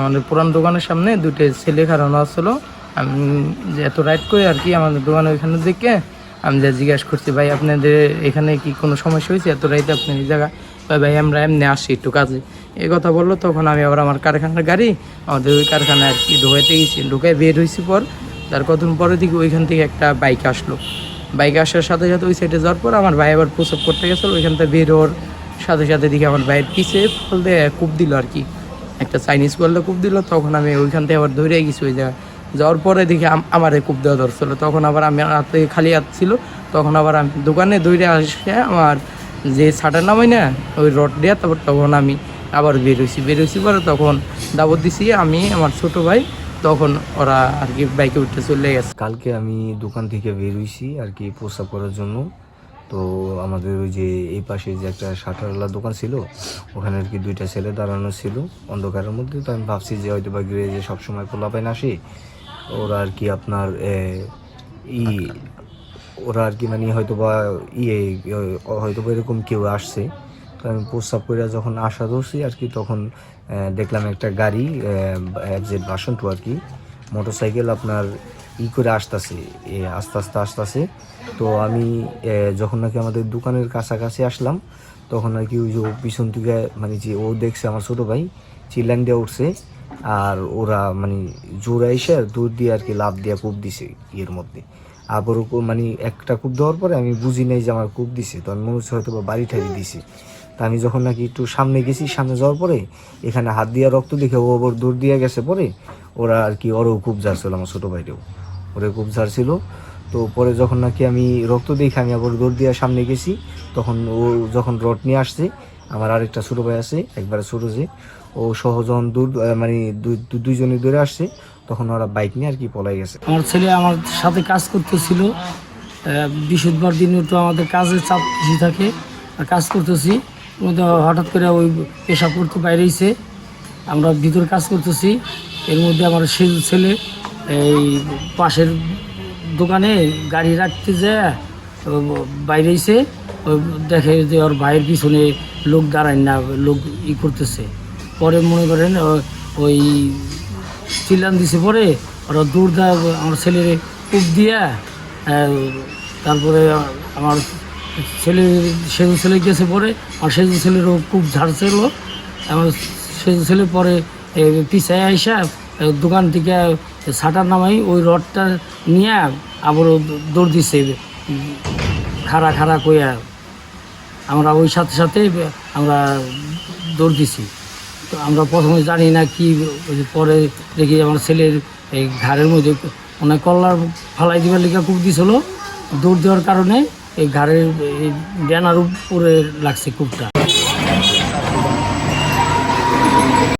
আমাদের পুরান দোকানের সামনে দুটো ছেলে খারানো আসছিল আমি যে এত রাইড করে আর কি আমাদের দোকানে ওইখানে দেখে আমি যা জিজ্ঞাসা করছি, ভাই, আপনাদের এখানে কি কোনো সমস্যা হয়েছে? এত রাইতে আপনি এই জায়গা ভাই ভাই, আমরা এমনি আসি একটু কাজে। এই কথা বলল, তখন আমি আবার আমার কারখানার গাড়ি, আমাদের ওই কারখানায় আর কি ঢুকাইতে গেছি। ঢুকাই বের হয়েছি পর, তার কতদিন পরে দিকে ওইখান থেকে একটা বাইক আসলো। বাইক আসার সাথে সাথে ওই সাইডে যাওয়ার পর আমার ভাই আবার প্রসব করতে গেছিল। ওইখান থেকে বের হওয়ার সাথে সাথে দিকে আমার ভাইয়ের পিছে ফল দিয়ে কূপ দিল আর কি। একটা চাইনিজ করলে কূপ দিল, তখন আমি ওইখান থেকে আবার ধরে গেছি ওই জায়গায়। যাওয়ার পরে দেখি আম- আমার কূপ দেওয়া ধরছিল। তখন আবার আমি হাতে খালি হাত ছিল, তখন আবার আমি দোকানে দৌড়ে আসে আমার যে ছাটার নামাই না ওই রড দেওয়া তারপর তখন আমি আবার বের হয়েছি বের হয়েছি পরে তখন দাবত দিছি আমি, আমার ছোট ভাই, তখন ওরা আর কি বাইকে উঠে চলে গেছে। কালকে আমি দোকান থেকে বের হইছি আর কি প্রস্রাব করার জন্য। তো আমাদের ওই যে এই পাশে যে একটা শাটারওয়ালা দোকান ছিল, ওখানে আর কি দুইটা ছেলে দাঁড়ানো ছিল। অন্ধকারের মধ্যে তো আমি ভাবছি যে হয়তো বা গ্যারেজে সবসময় খোলা পোলাপাইন আসে, ওরা আর কি আপনার ই, ওরা আর কি মানে হয়তো বা ইয়ে হয়তো বা এরকম কেউ আসছে। তো আমি প্রস্রাব করে যখন আসা ধরছি আর কি, তখন দেখলাম একটা গাড়ি একজেট টু আর কি মোটর সাইকেল আপনার ই করে আসতেছে আস্তে আস্তে আসতেছে। তো আমি যখন নাকি আমাদের দোকানের কাছাকাছি আসলাম, তখন আর কি ওই যে পিছন থেকে মানে যে ও দেখছে আমার ছোটো ভাই চিল্লান দিয়ে উঠছে, আর ওরা মানে জোরে এসে দূর দিয়ে আর কি লাভ দিয়ে কূপ দিছে ইয়ের মধ্যে। আবার মানে একটা কূপ দেওয়ার পরে আমি বুঝি নাই যে আমার কূপ দিছে, তো আমি মনে হচ্ছে হয়তো বা বাড়ি ঠাড়ি দিছে। তা আমি যখন নাকি একটু সামনে গেছি, সামনে যাওয়ার পরে এখানে হাত দিয়ে রক্ত দেখে ও আবার দূর দিয়ে গেছে পরে, ওরা আর কি ওরও কূপ ঝাড়ছিল আমার ছোটো ভাইটাও। ওরে কূপ ঝাড়ছিল। তো পরে যখন নাকি আমি রক্ত দেখে আমি আবার দৌড় দিয়ে সামনে গেছি, তখন ও যখন রড নিয়ে আসছে, আমার আরেকটা ছোটো ভাই আছে, একবারে ছোটো যে, ও সহ যখন দূর মানে দুইজনে দূরে আসছে, তখন ওরা বাইক নিয়ে আর কি পলাই গেছে। আমার ছেলে আমার সাথে কাজ করতেছিল বৃহস্পতিবার দিন একটু আমাদের কাজের চাপ বেশি থাকে কাজ করতেছি। হঠাৎ করে ওই পেশাব করতে বাইরেছে আমরা ভিতরে কাজ করতেছি, এর মধ্যে আমার ছেলে এই পাশের দোকানে গাড়ি রাখতে যায় বাইরে এসে দেখে যে ওর ভাইয়ের পিছনে লোক দাঁড়ায় না, লোক ই করতেছে। পরে মনে করেন ওই চিল্লান দিছে পরে ওরা দূর দেয় আমার ছেলের কূপ দিয়া তারপরে আমার ছেলে, সেজু ছেলে গেছে পরে আর সেজু ছেলেরও খুব ঝাড়ছিল। আমার সেজু ছেলে পরে পিছায় আইসা দোকান থেকে সাটার নামাই ওই রডটা নিয়ে আবার দৌড় দিছে। খাড়া খাড়া কইয়া আমরা ওই সাথে সাথে আমরা দৌড় দিছি। তো আমরা প্রথমে জানি না কি পরে দেখি আমার ছেলের এই ঘাড়ের মধ্যে অনেক কল্লার ফালাই দিবার লিখা কূপ দিছিল। দৌড় দেওয়ার কারণে এই ঘাড়ের এই ব্যানার উপরে লাগছে কূপটা